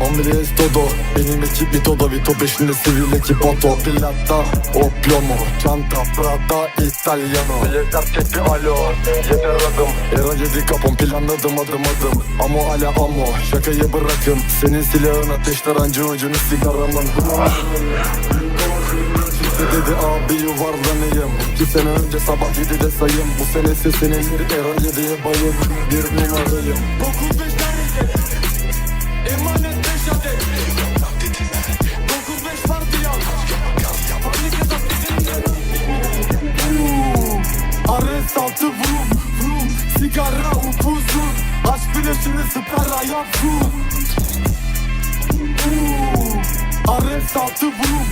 Omri es todo Benim ekip bir todo Vito peşinde sivil ekip Otto Pilata O plomo Çanta Prada Italiano. Yeter tek bir alo Yeter adım. Era yedi kapım planladım adım adım. Amo ala amo Şakayı bırakın. Senin silahın ateşler anca ucunu sigaramın Dedi abi yuvarlanayım. İki sene önce sabah 7'de sayım Bu sene sesinin bir era 7'ye bayım Bir numarayım 9 5 Emanet 5 adet. 9 5 partiyan Panik yatak Arrest altı vum vum Sigara upuzun. Aşk flaşını süper ayak vum Arrest altı vum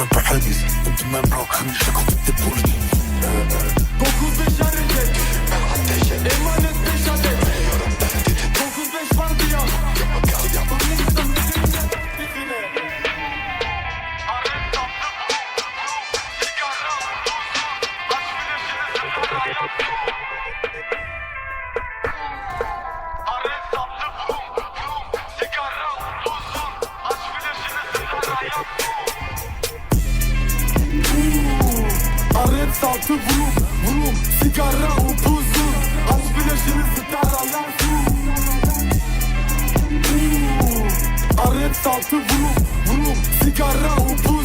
Comme un paradis, tu m'as bloqué, je compte tes poules. 46 vurum vurum Sigara upuzun Aç bileşinizi taralar Arep saltı vurum vurum Sigara upuzun